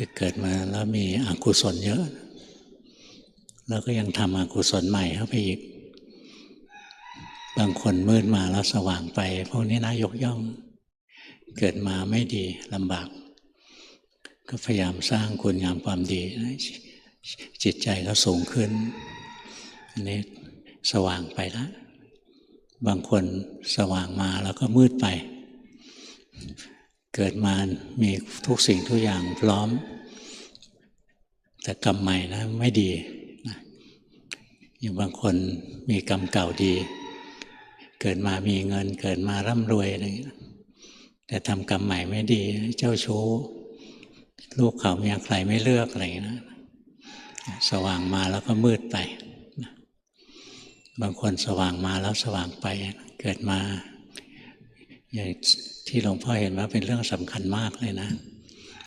คือเกิดมาแล้วมีอกุศลเยอะ แล้วก็ยังทำอกุศลใหม่เข้าไปอีก บางคนมืดมาแล้วสว่างไป พวกนี้น่ายกย่อง เกิดมาไม่ดีลำบาก ก็พยายามสร้างคุณงามความดี จิตใจก็สูงขึ้น อันนี้สว่างไปแล้วบางคนสว่างมาแล้วก็มืดไป เกิดมามีทุกสิ่งทุกอย่างพร้อม แต่กรรมใหม่นะไม่ดีนะอย่างบางคนมีกรรมเก่าดี เกิดมามีเงินเกิดมาร่ำรวยอะไรอย่างนี้แต่ทำกรรมใหม่ไม่ดี เจ้าชู้ลูกเขาเมียใครไม่เลือกอะไรอย่างนี้นะสว่างมาแล้วก็มืดไป บางคนสว่างมาแล้วสว่างไป เกิดมาอย่าง ที่หลวงพ่อเห็นว่าเป็นเรื่องสำคัญมากเลยนะ